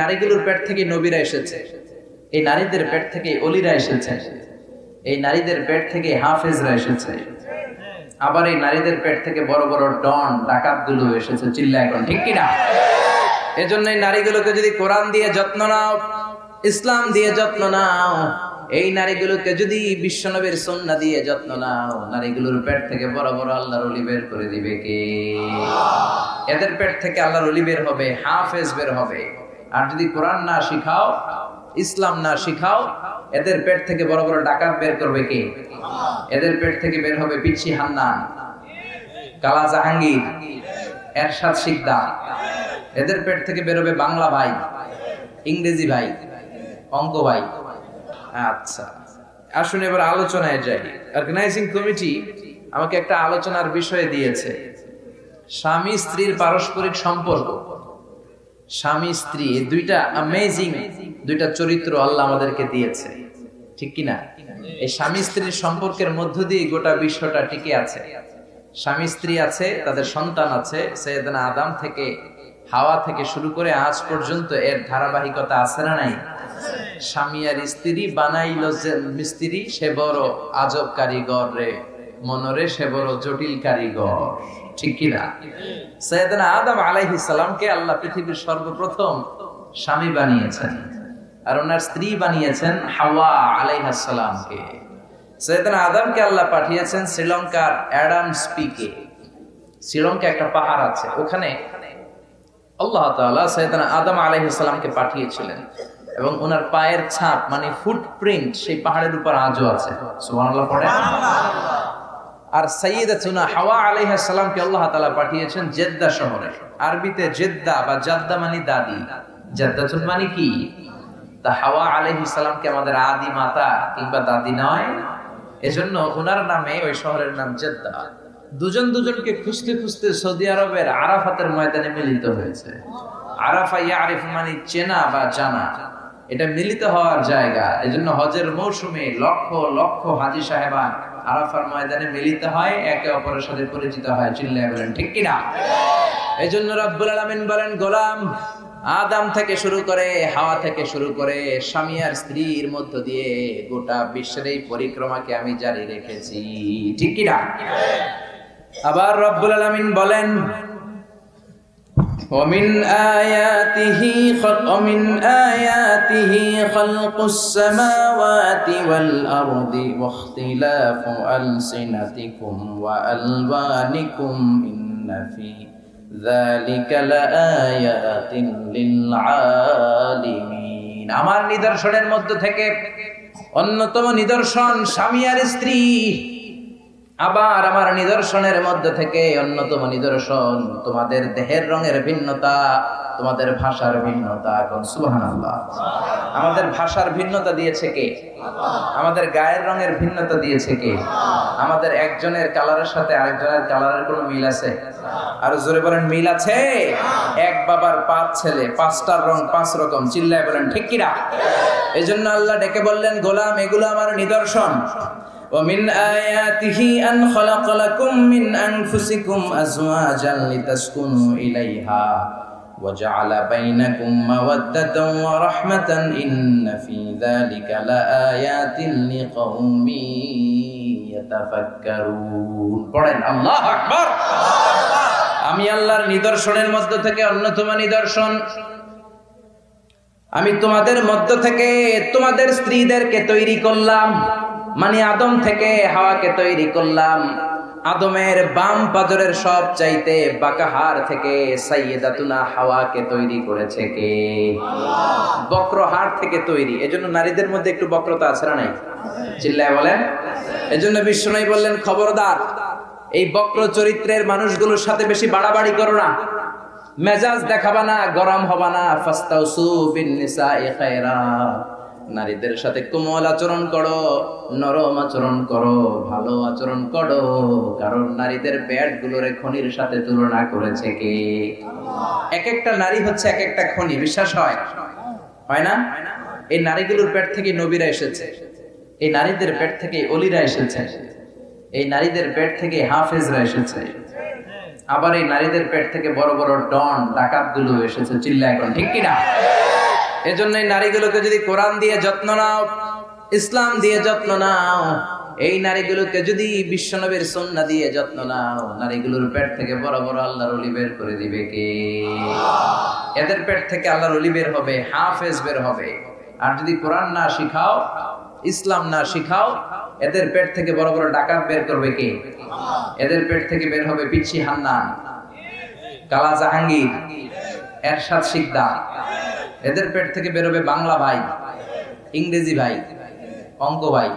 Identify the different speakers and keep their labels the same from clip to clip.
Speaker 1: নারীগুলোর পেট থেকে নবীরা এসেছে। এই নারীদের পেট থেকে অলিরা এসেছে। এই নারীদের পেট থেকে হাফেজরা এসেছে। আবার এই নারীদের পেট থেকে বড় বড় ডন ডাকাতগুলো এসেছে চিল্লা এখন, ঠিক কিনা? এজন্য এই নারীগুলোকে যদি কোরআন দিয়ে যত্ন নাও, ইসলাম দিয়ে যত্ন নাও, এই নারীগুলোকে যদি বিশ্বনবীর সন্না দিয়ে যত্ন নাও, নারীগুলোর পেট থেকে বড় বড় আল্লাহর অলি বের করে দিবে কে? এদের পেট থেকে আল্লাহর অলি বের হবে, হাফেজ বের হবে। আর যদি কোরআন না শিখাও, ইসলাম না শিখাও, এদের পেট থেকে বড় বড় ডাকাত বের করবে কে? এদের পেট থেকে বের হবে পিচ্ছি হান্নান, কালা জাহাঙ্গীর, এরশাদ শিকদার। এদের পেট থেকে বেরোবে বাংলা ভাই, ইংরেজি ভাই, অঙ্ক ভাই। আচ্ছা আসুন এবার আলোচনায় যাই। অর্গানাইজিং কমিটি আমাকে একটা আলোচনার বিষয় দিয়েছে। স্বামী স্ত্রীর পারস্পরিক সম্পর্ক। স্বামী, স্ত্রী, দুইটা অ্যামেজিং দুইটা চরিত্র আল্লাহ আমাদেরকে দিয়েছে। ঠিক কি না এই স্বামী স্ত্রীর সম্পর্কের মধ্য দিয়ে গোটা বিশ্বটা টিকে আছে। স্বামী, স্ত্রী আছে, তাদের সন্তান আছে, সৈয়দনা আদাম থেকে, হাওয়া থেকে শুরু করে আজ পর্যন্ত এর ধারাবাহিকতা আছে না নাই? স্বামী আর স্ত্রী বানাইল যে মিস্ত্রি, সে বড় আজব কারিগর রে, মনরে সে বড় জটিল কারিগর। ঠিক কিনা? সৈয়দনা আদম আলাইহিস সালামকে আল্লাহ পৃথিবীর সর্বপ্রথম স্বামী বানিয়েছেন আর ওনার স্ত্রী বানিয়েছেন হাওয়া আলাইহাস সালামকে। সৈয়দনা আদমকে আল্লাহ পাঠিয়েছেন শ্রীলঙ্কার অ্যাডাম স্পিকে। শ্রীলঙ্কা একটা পাহাড় আছে, ওখানে আল্লাহ তাআলা সৈয়দনা আদম আলাইহিস সালামকে পাঠিয়েছিলেন এবং ওনার পায়ের ছাপ মানে ফুটপ্রিন্ট সেই পাহাড়ের উপর আজও আছে। সুবহানাল্লাহ পড়ে আর সাইয়্যিদাতুনা হাওয়া আলাইহিস সালামকে আল্লাহ তাআলা পাঠিয়েছেন জেদ্দা শহরে। আরবিতে জেদ্দা বা জাদ্দা মানে দাদি। জেদ্দাতুন মানে কি? তা হাওয়া আলাইহিস সালামকে আমাদের আদি মাতা কিংবা দাদি নয়। এজন্য ওনার নামে ওই শহরের নাম জেদ্দা। দুজন দুজনকে খুঁজতে খুঁজতে সৌদি আরবের আরাফাতের ময়দানে মিলিত হয়েছে। আরাফা ইয়া আরিফ মানে চেনা বা জানা। এটা মিলিত হওয়ার জায়গা। এজন্য হজের মৌসুমে লক্ষ লক্ষ হাজি সাহেবান আরাফার ময়দানে মিলিত হয় একে অপরের সাথে পরিচিত হয় চিল্লায় বলেন ঠিক কিনা? এই জন্য রব্বুল আলমিন বলেন গোলাম আদাম থেকে শুরু করে হাওয়া থেকে শুরু করে স্বামী আর স্ত্রীর মধ্য দিয়ে গোটা বিশ্বের এই পরিক্রমাকে আমি জারি রেখেছি ঠিক কিনা? আবার রব্বুল আলমিন বলেন ومن آياته خلق ومن آياته خلق السماوات والأرض واختلاف ألسنتكم وألوانكم إن في ذلك لآيات للعالمين আমার নিদর্শনের মধ্য থেকে অন্যতম নিদর্শন স্বামী আর স্ত্রী আবার আমার নিদর্শনের মধ্যে থেকে অন্যতম নিদর্শন তোমাদের দেহের রঙের ভিন্নতা, তোমাদের ভাষার ভিন্নতা, এখন সুহান আমাদের ভাষার ভিন্নতা দিয়েছে কে? আমাদের গায়ের রঙের ভিন্নতা দিয়েছে কে? আমাদের একজনের কালারের সাথে আরেকজনের কালারের কোনো মিল আছে? আর জোরে বলেন, মিল আছে? এক বাবার পাঁচ ছেলে, পাঁচটার রং পাঁচ রকম, চিল্লায় বলেন, ঠিক কিরা এই জন্য আল্লাহ ডেকে বললেন, গোলাম, এগুলো আমার নিদর্শন। ومن آياته أن خلق لكم من أنفسكم أزواجا لتسكنوا إليها وجعل بينكم مودة ورحمة إن في ذلك لآيات لقوم يتفكرون পড়েন আল্লাহ আকবার আমি আল্লাহর নিদর্শনের মধ্য থেকে অন্যতম নিদর্শন আমি তোমাদের মধ্য থেকে তোমাদের স্ত্রীদেরকে তৈরি করলাম মানে আদম থেকে হাওয়াকে তৈরি করলাম। আদমের বাম পাজরের সব চাইতে বাকাহার থেকে সাইয়েদাতুনা হাওয়াকে তৈরি করেছে কে? বক্রহার থেকে তৈরি। এজন্য নারীদের মধ্যে একটু বক্রতা আছে না নাই? চিল্লায় বলেন? এজন্য বিশ্বনয় বললেন, খবরদার, এই বক্র চরিত্রের মানুষগুলোর সাথে বেশি বাড়াবাড়ি করো না। মেজাজ দেখাবা না, গরম হবা না। ফাস্তাউসু বিন নিসাই খায়রা নারীদের সাথে কোমল আচরণ করো, নরম আচরণ করো, ভালো আচরণ করো। কারণ নারীদের পেট গুলোরে খনির সাথে তুলনা করেছে কে? এক একটা নারী হচ্ছে এক একটা খনি, বিশ্বাস হয়? হয় না? এই নারীগুলোর পেট থেকে নবীরা এসেছে। এই নারীদের পেট থেকে অলিরা এসেছে। এই নারীদের পেট থেকে হাফেজরা এসেছে। আবার এই নারীদের পেট থেকে বড় বড় ডন ডাকাতগুলো এসেছে চিল্লা এখন, ঠিক কিনা? এজন্য নারীগুলোকে যদি কোরআন দিয়ে যত্ন নাও, ইসলাম দিয়ে যত্ন নাও, এই নারীগুলোকে যদি বিশ্বনবীর সন্না দিয়ে যত্ন নাও, নারীগুলোর পেট থেকে বড় বড় আল্লাহর অলি বের করে দিবে কে? এদের পেট থেকে আল্লাহর অলি বের হবে, হাফেজ বের হবে। আর যদি কোরআন না শিখাও, ইসলাম না শিখাও, এদের পেট থেকে বড় বড় ডাকাত বের করবে কে? এদের পেট থেকে বের হবে পিচ্ছি হান্নান, কালা জাহাঙ্গীর, এরশাদ শিকদার। এদের পেট থেকে বেরোবে বাংলা ভাই, ইংরেজি ভাই, অঙ্ক ভাই।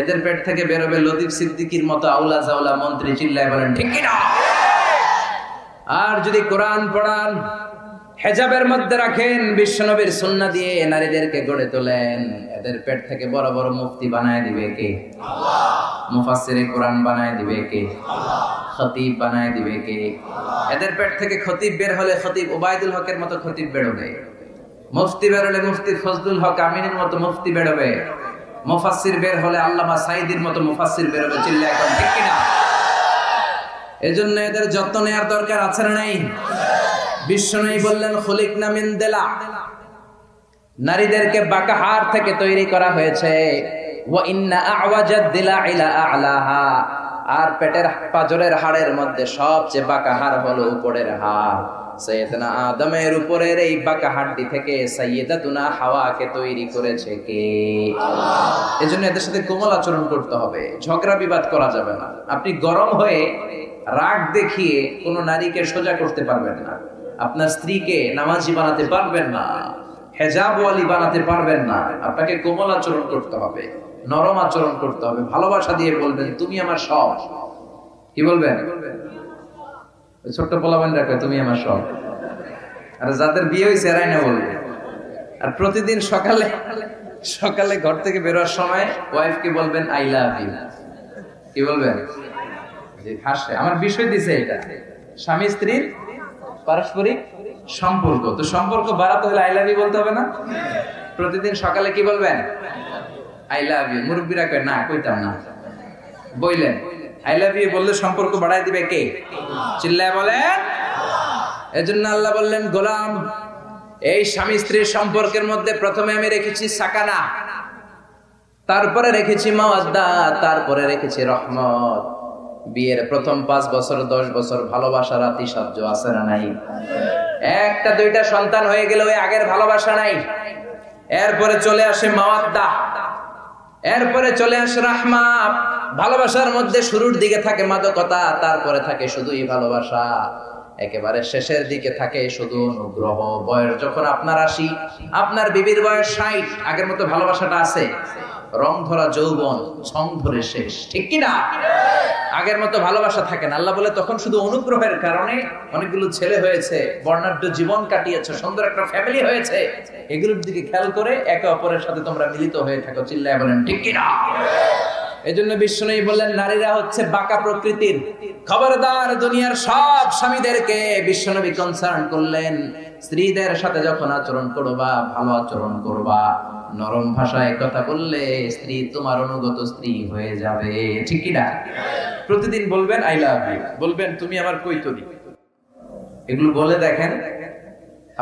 Speaker 1: এদের পেট থেকে বেরোবে লতিফ সিদ্দিকির মতো আউলা জাউলা মন্ত্রী চিল্লায় বলেন, ঠিক আর যদি কোরআন পড়ান, হেজাবের মধ্যে রাখেন, বিশ্বনবীর সুন্না দিয়ে নারীদেরকে গড়ে তোলেন, এদের পেট থেকে বড় বড় মুফতি বানায় দিবে কে? মুফাসসিরে কোরআন বানায় দিবে কে? খতিব বানায় দিবে কে? এদের পেট থেকে খতিব বের হলে খতিব ওবায়দুল হকের মতো খতিব বেরোবে। মুফতি বের হলে মুফতি ফজলুল হক আমিনের মতো মুফতি বেরোবে মুফাসসির বের হলে আল্লামা সাইদির মতো মুফাসসির বেরোবে চিল্লা এখন ঠিক কিনা এজন্য এদের যত্ন নেওয়ার দরকার আছে না নাই? বিশ্ব নেই বললেন, খলিক নামিন দেলা। নারীদেরকে বাঁকা হাড় থেকে তৈরি করা হয়েছে। ওয়া ইন্না আওয়াজাদ দিলা ইলা আলাহা। আর পেটের পাজরের হাড়ের মধ্যে সবচেয়ে বাঁকা হাড় হলো উপরের হাড়। সৈয়দনা আদমের উপরের এই বাঁকা হাড়টি থেকে সাইয়েদাতুনা হাওয়াকে তৈরি করেছে কে? এজন্য এদের সাথে কোমল আচরণ করতে হবে, ঝগড়া বিবাদ করা যাবে না। আপনি গরম হয়ে রাগ দেখিয়ে কোনো নারীকে সোজা করতে পারবেন না। আপনার স্ত্রীকে নামাজি বানাতে পারবেন না হেজাবওয়ালি বানাতে পারবেন না। আপনাকে কোমল আচরণ করতে হবে, নরম আচরণ করতে হবে, ভালোবাসা দিয়ে বলবেন, তুমি আমার সব। কি বলবেন? ওই ছোট্ট পোলাবান রাখবে তুমি আমার সব। আর যাদের বিয়ে হয়েছে, এরাই না বলবে। আর প্রতিদিন সকালে সকালে ঘর থেকে বেরোয়ার সময় ওয়াইফকে বলবেন আই লাভ ইউ কি বলবেন? হাসে। আমার বিষয় দিছে এটা। স্বামী স্ত্রীর পারস্পরিক সম্পর্ক। তো সম্পর্ক বাড়াতে হলে আই লাভ ইউ বলতে হবে না? প্রতিদিন সকালে কি বলবেন? আই লাভ ইউ মুরব্বীরা কয়, না, কইতাম না। বইলেন। আই লাভ ইউ বললে সম্পর্ক বাড়াই দিবে কে? চিল্লায় বলেন। এজন্য আল্লাহ বললেন, গোলাম, এই স্বামী স্ত্রীর সম্পর্কের মধ্যে প্রথমে আমি রেখেছি সাকানা, তারপরে রেখেছি মাওয়াদ্দা তারপরে রেখেছি রহমত। বিয়ের প্রথম পাঁচ বছর, দশ বছর ভালোবাসার আতিশয্য আছে না নাই? একটা, দুইটা সন্তান হয়ে গেলে ওই আগের ভালোবাসা নাই। এরপরে চলে আসে মাওয়াদ্দা এরপরে চলে আসে রাহমা ভালোবাসার মধ্যে শুরুর দিকে থাকে মাদকতা, তারপরে থাকে শুধুই ভালোবাসা। একেবারে শেষের দিকে থাকে শুধু অনুগ্রহ। বয়স যখন আপনার আসি আপনার বিবির বয়স ষাট, আগের মতো ভালোবাসাটা আছে। রং ধরা যৌবন, ছং ধরে শেষ। ঠিক কি না আগের মতো ভালোবাসা থাকে না। আল্লাহ বলে, তখন শুধু অনুগ্রহের কারণে অনেকগুলো ছেলে হয়েছে, বর্ণাঢ্য জীবন কাটিয়েছে, সুন্দর একটা ফ্যামিলি হয়েছে। এগুলোর দিকে খেয়াল করে একে অপরের সাথে তোমরা মিলিত হয়ে থাকো, চিল্লায় বলেন, ঠিক কি এই বিষ্ণু বললেন, নারীরা হচ্ছে বাঁকা প্রকৃতির। খবরদার দুনিয়ার সব স্বামীদেরকে বিশ্বনবী কনসার্ন করলেন। স্ত্রীদের সাথে যখন আচরণ করবা, ভালো আচরণ করবা, নরম ভাষায় কথা বললে স্ত্রী তোমার অনুগত স্ত্রী হয়ে যাবে। ঠিক কি না? প্রতিদিন বলবেন আই লাভ ইউ বলবেন, তুমি আমার কৈতরি এগুলো বলে দেখেন,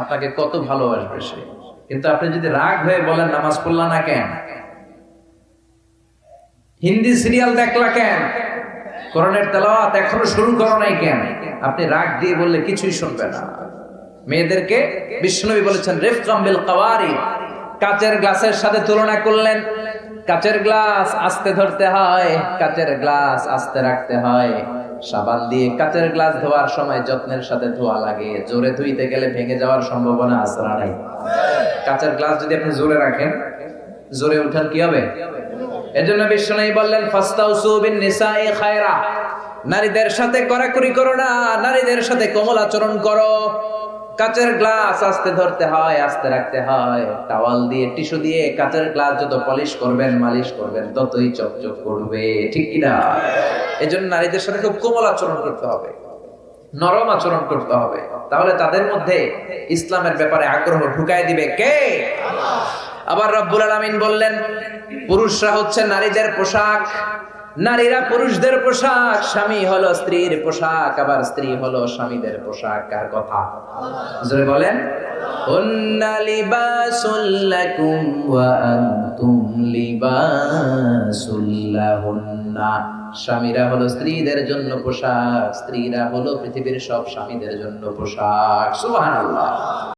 Speaker 1: আপনাকে কত ভালোবাসবে সে। কিন্তু আপনি যদি রাগ হয়ে বলেন, নামাজ পড়লা না কেন? হিন্দি সিরিয়াল দেখলা কেন? করণের তেলাওয়াত এখনও শুরু করো নাই কেন? আপনি রাগ দিয়ে বললে কিছুই শুনবে না। মেয়েদেরকে বিষ্ণুবী বলেছেন, রেফকাম বিল কাওয়ারি কাচের গ্লাসের সাথে তুলনা করলেন। কাচের গ্লাস আস্তে ধরতে হয়, কাচের গ্লাস আস্তে রাখতে হয়। সাবান দিয়ে কাচের গ্লাস ধোয়ার সময় যত্নের সাথে ধোয়া লাগে। জোরে ধুইতে গেলে ভেঙে যাওয়ার সম্ভাবনা না নাই? কাচের গ্লাস যদি আপনি জোরে রাখেন, জোরে উঠান কি হবে? এজন্য বিশ্বনাই বললেন নিসাই খায়রা। নারীদের সাথে করাকরি করো না, নারীদের সাথে কোমল আচরণ করো। কাচের গ্লাস আস্তে ধরতে হয়, আস্তে রাখতে হয়। টাওয়াল দিয়ে, টিস্যু দিয়ে কাচের গ্লাস যত পলিশ করবেন, মালিশ করবেন, ততই চকচক করবে। ঠিক কিনা এজন্য নারীদের সাথে খুব কোমল আচরণ করতে হবে, নরম আচরণ করতে হবে। তাহলে তাদের মধ্যে ইসলামের ব্যাপারে আগ্রহ ঢুকায় দিবে কে? আবার রব্বুল আলামিন বললেন, পুরুষরা হচ্ছে নারীদের পোশাক। নারীরা পুরুষদের পোশাক, স্বামী হলো স্ত্রীর পোশাক, আবার স্ত্রী হলো স্বামীদের পোশাক। কার কথা? জোরে বলেন স্বামীরা হলো স্ত্রীদের জন্য পোশাক, স্ত্রীরা হলো পৃথিবীর সব স্বামীদের জন্য পোশাক। সুবহানাল্লাহ।